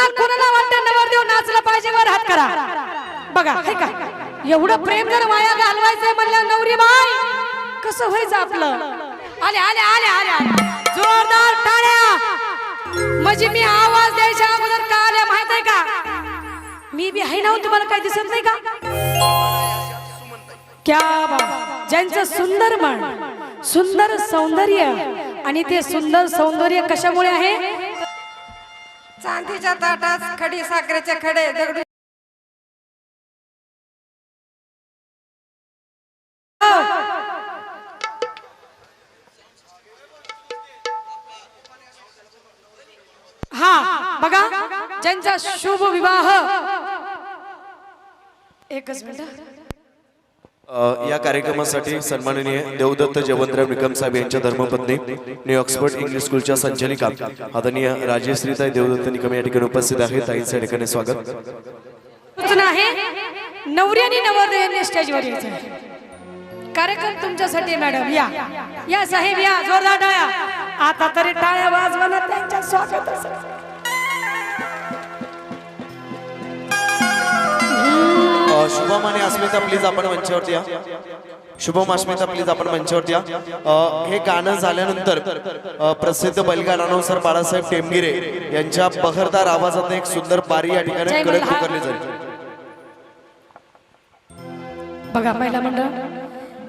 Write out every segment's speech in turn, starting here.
कुणा कुणाला वाटतं? नवरदेव नाचला पाहिजे वर हात करा. बघा हे का? एवढं प्रेम जर वाया घालवायचंय म्हणल्या नवरी बाई कसं व्हायचं आपलं? आले आले आले आले आले जोरदार टाळ्या. म्हणजे मी आवाज द्यायच्या अगोदर का आल्या माहीत आहे का? मी बी आहे ना हो, तुम्हाला काय दिसत नाही का? क्या बात. ज्यांचं सुंदर मन सुंदर सौंदर्य आणि ते सुंदर सौंदर्य कशामुळे आहे? चांदीच्या ताटात खडी साखरेचे खडे दगडू हा बघा ज्यांचा शुभ विवाह एकच मिनिट. या कार्यक्रमासाठी सन्माननीय देवदत्त जयवंतराव निकम साहेब यांच्या धर्मपत्नी न्यू ऑक्सफर्ड इंग्लिश स्कूलच्या संचालिका आदरणीय राजेश्रीताई देवदत्त निकम या ठिकाणी उपस्थित आहेत. ताईंचं या ठिकाणी स्वागत. आहे नवरी आणि नवरदेव स्टेजवर यायचं. कार्यक्रम तुमच्यासाठी मॅडम या. या साहेब या जोरदार टाळ्या. आता तरी टाळ्या वाजवाना त्यांच्या स्वागतासाठी. शुभम आणि अस्मिता प्लीज आपण मंचावरती या. शुभम अस्मिता प्लीज आपण मंचावरती या. हे गाणं झाल्यानंतर प्रसिद्ध बैलगाडानुसार बाळासाहेब टेमगिरे यांच्या बहरदार आवाजात एक सुंदर बारी या ठिकाणी कडक. पुकारली जाईल. बघा पहिला मंडळ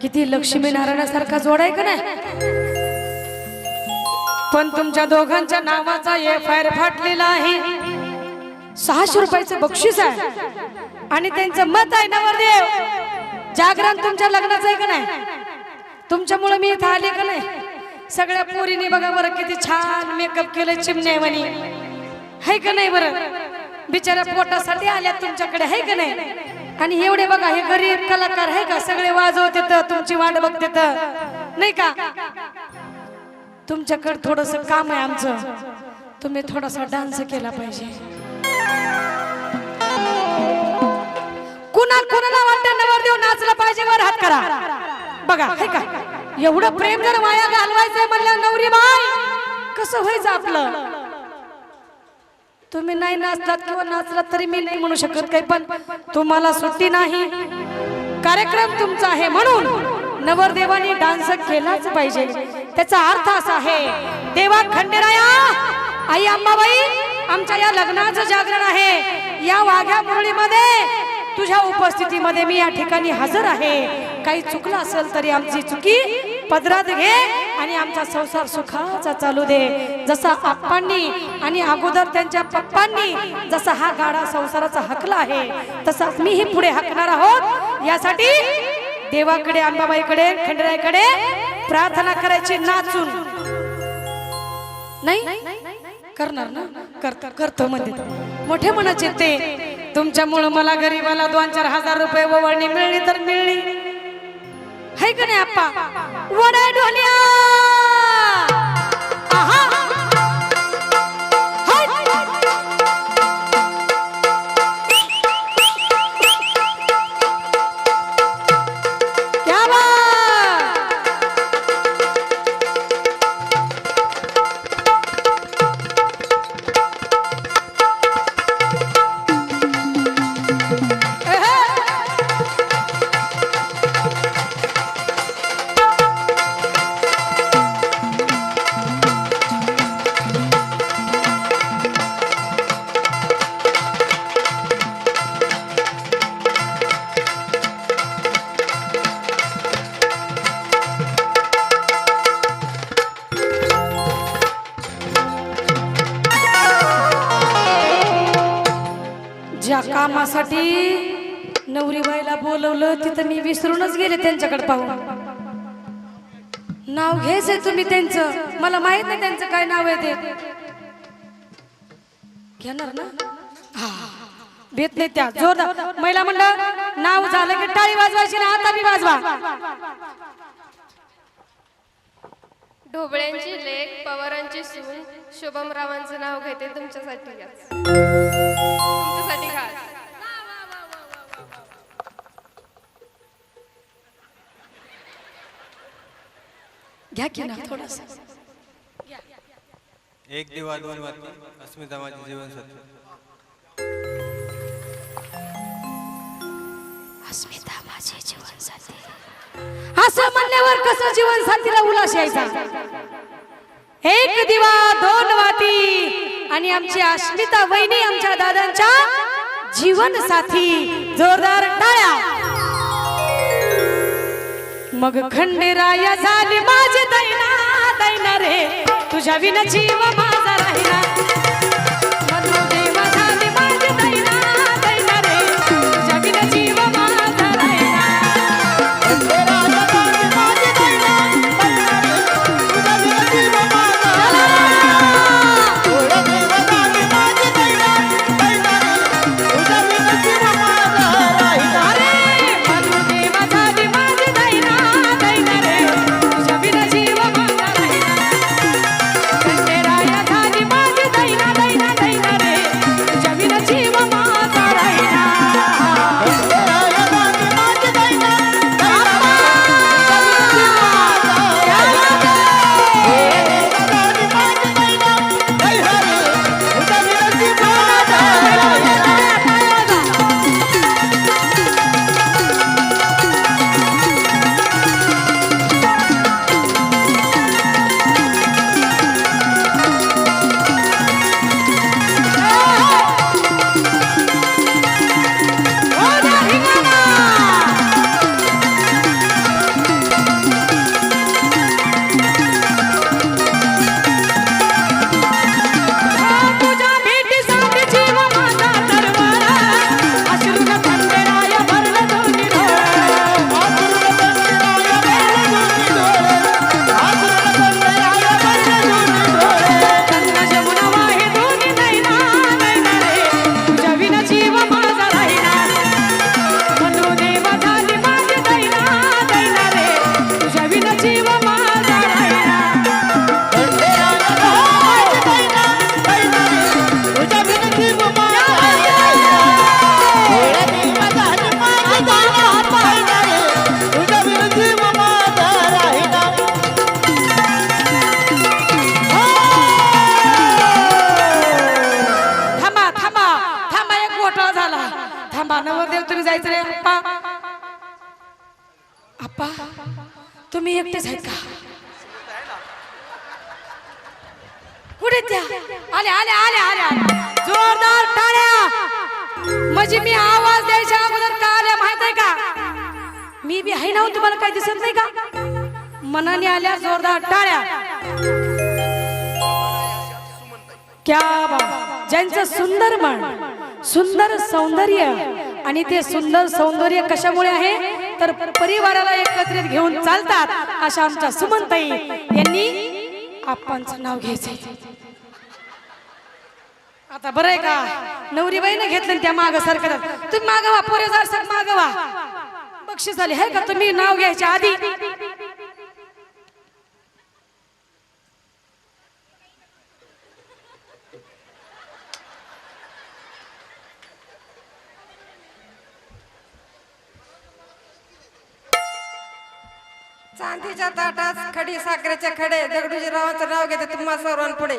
किती लक्ष्मी नारायणासारखा जोड आहे का नाही? पण तुमच्या दोघांच्या नावाचा एफ आय फाटलेला आहे. सहाशे रुपयाचं बक्षीस आहे. आणि त्यांचं मत आहे नवरदेव. जागरण तुमच्या लग्नाचं आहे का नाही? तुमच्यामुळे मी इथं आले का नाही? सगळ्या पोरीने बघा बरं किती छान मेकअप केलं चिमणे म्हणे आहे का नाही बरं? बिचाऱ्या पोटासाठी आल्या तुमच्याकडे आहे का नाही? आणि एवढे बघा हे गरीब कलाकार आहे का? सगळे वाजवते तर तुमची वाट बघते तर नाही का? तुमच्याकडे थोडस काम आहे आमचं. तुम्ही थोडासा डान्स केला पाहिजे. कुणाल कुणाला वाटतं नवरदेव नाचला पाहिजे वर हात करा. बघा हे का? एवढं प्रेम जर वाया घालवायचंय म्हणल्या नवरी बाय कसं व्हायचं आपलं? तुम्ही नाही नाचलात किंवा नाचलात तरी मी नाही म्हणू शकत काही पण तुम्हाला सुट्टी नाही. कार्यक्रम तुमचा आहे म्हणून नवरदेवाने डान्स केलाच पाहिजे. त्याचा अर्थ असा आहे देवा खंडेराया आई अंबाबाई आमच्या या लग्नाचं जागरण आहे. या वाघ्या मुरळीमध्ये तुझ्या उपस्थितीमध्ये मी या ठिकाणी हजर आहे. काही चुकलं असेल तरी आमची चुकी पदरात घे आणि आमचा संसार सुखाचा चालू दे. जसा आप्पांनी आणि अगोदर त्यांच्या पप्पांनी जसा हा गाडा संसाराचा हकला आहे तसाच मीही पुढे हकणार आहोत. यासाठी देवाकडे अंबाबाईकडे खंडराईकडे प्रार्थना करायची नाचून. नाही? करणार ना? करतो करतो मध्ये मोठे म्हणायचे ते. तुमच्यामुळं मला गरीबाला दोन चार हजार रुपये वळणी मिळली तर मिळली. है का नाही आप्पा? वडा ढोलिया! कामासाठी नवरीबाईला बोलवलं तिथं मी विसरूनच गेले त्यांच्याकडे पाहून. नाव घ्यायचंय तुम्ही त्यांचं. मला माहीत नाही त्यांचं काय नाव आहे ते. घेणार ना? भेट नाही त्या. जोरदार. महिला मंडळ नाव झालं की टाळी वाजवायची ना आता मी वाजवा. ढोबळ्यांची लेख पवारांची सून शुभमरावांचं नाव घेते तुमच्यासाठी तुमच्यासाठी घ्या की ना थोडस. एक दिवा दोन वाती अस्मिता माझी जीवनसाथी अस्मिता माझे जीवन साथी असं म्हणल्यावर कसं जीवन साथीला उलास यायचा? एक दिवा दोन वाती आणि आमची अस्मिता वहिनी आमच्या दादांच्या जीवन साथी जोरदार टाळ्या. मग खंडेराया झाली माझी दैना दैना रे. तुझ्या विना जीव माझा जायचं रे अप्पा. अप्पा तुम्ही एकटेच आहेत का? कुठे त्या? आले आले आले आले आले जोरदार टाळ्या. म्हणजे मी आवाज द्यायच्या अगोदर का आल्या माहीत आहे का? मी बी आहे ना हो, तुम्हाला काही दिसत नाही का? मनाने आल्या जोरदार टाळ्या. क्या बा ज्यांचं सुंदर मन सुंदर सौंदर्य आणि ते सुंदर सौंदर्य कशामुळे आहे? तर परिवाराला एकत्रित घेऊन चालतात अशा आमच्या सुमनताई. यांनी आपांचं नाव घ्यायचं आता बरं आहे का? नवरीबाईने घेतलं त्या माग सरकार तुम्ही मागवा पोरे जर मागवा बक्षीस झाली आहे का? तुम्ही नाव घ्यायच्या आधी. चांदीच्या ताटात खडी साखरेचे खडे दगडूजी रावांचं नाव घेते तुम्हा सर्वांपुढे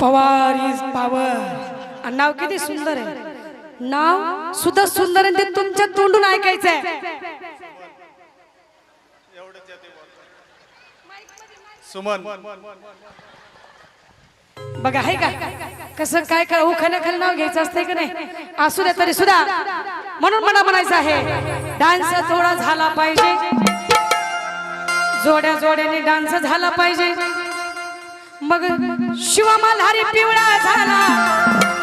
पवार इज पॉवर आणि नाव किती सुंदर आहे. नाव सुद्धा सुंदर आहे ते तुमच्या तोंडून ऐकायचंय. सुमन. बघा आहे का? कसं काय काय उखाण्या खाली नाव घ्यायचं असतंय का नाही? असू दे तरी सुद्धा. म्हणून मला म्हणायचं आहे डान्स थोडा झाला पाहिजे. जोड्या जोड्याने डान्स झाला पाहिजे. मग शिवा मल्हारी पिवळा झाला.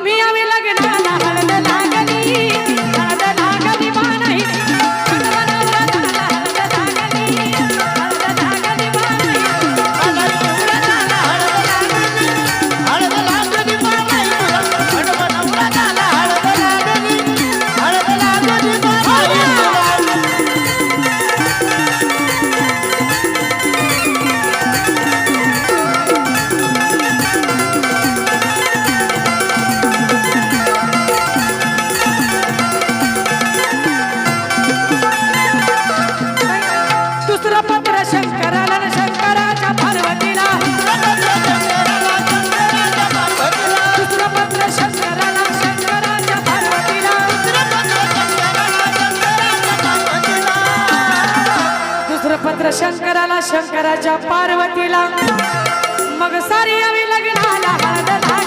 मग तुम्ही आम्ही लग्नाला घराच्या पार्वतीला. मग सारी आम्ही लग्नाला